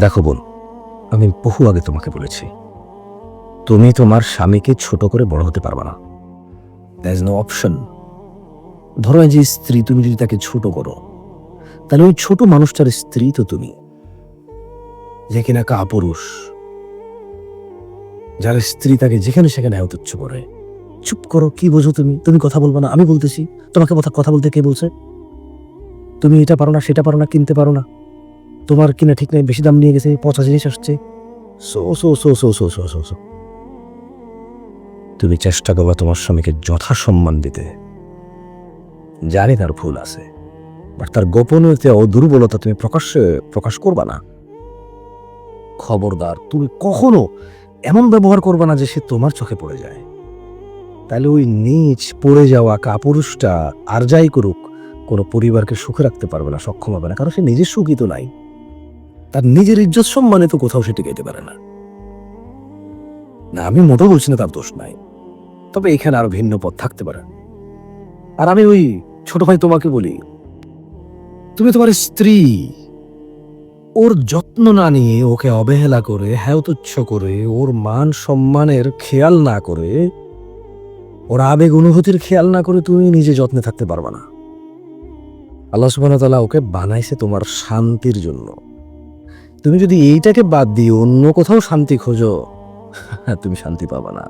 দেখো বোন, আমি বহু আগে তোমাকে বলেছি, তুমি তোমার স্বামীকে ছোট করে বড় হতে পারবে না। দ্যার ইজ নো অপশন ধরো যে স্ত্রী, তুমি যদি তাকে ছোট করো, তাহলে ওই ছোট মানুষটার স্ত্রী তো তুমি। যে কিনা কাপুরুষ, যার স্ত্রী তাকে যেখানে সেখানে তুচ্ছ করে। চুপ করো, কি বোঝো তুমি? তুমি কথা বলবে না, আমি বলতেছি। তোমাকে কথা কথা বলতে কে বলছে? তুমি এটা পারো না, সেটা পারো না, কিনতে পারো না। তোমার কিনা ঠিক নাই, বেশি দাম নিয়ে গেছে পচা জিনিস আসছে। সো সো সো সো তুমি চেষ্টা করবা তোমার স্বামীকে যথাসম্মান দিতে। জানি তার ভুল আছে, বাট তার গোপনীয়তা ও দুর্বলতা তুমি প্রকাশ্যে প্রকাশ করবা না। খবরদার, তুমি কখনো এমন ব্যবহার করবা না যে সে তোমার চোখে পড়ে যায়। তাহলে ওই নিচ পড়ে যাওয়া কাপুরুষটা আর যাই করুক, কোনো পরিবারকে সুখে রাখতে পারবে না, সক্ষম হবে না, কারণ সে নিজের সুখী তো নাই। তার নিজের ইজ্জত সম্মানে তো কোথাও সে টিকাইতে পারে না। না, আমি মোটেও বলছি না তার দোষ নাই। তবে এখানে আরও ভিন্ন পথ থাকতে পারে। আর আমি ওই ছোট ভাই তোমাকে বলি, তুমি তোমার স্ত্রী, ওর যত্ন না নিয়ে ওকে অবহেলা করে হ্যাঁ তুচ্ছ করে, ওর মান সম্মানের খেয়াল না করে, ওর আবেগ অনুভূতির খেয়াল না করে তুমি নিজে যত্নে থাকতে পারবে না। আল্লাহ তাআলা ওকে বানাইছে তোমার শান্তির জন্য। তুমি যদি এইটাকে বাদ দিয়ে অন্য কোথাও শান্তি খোঁজো তুমি শান্তি পাবা না।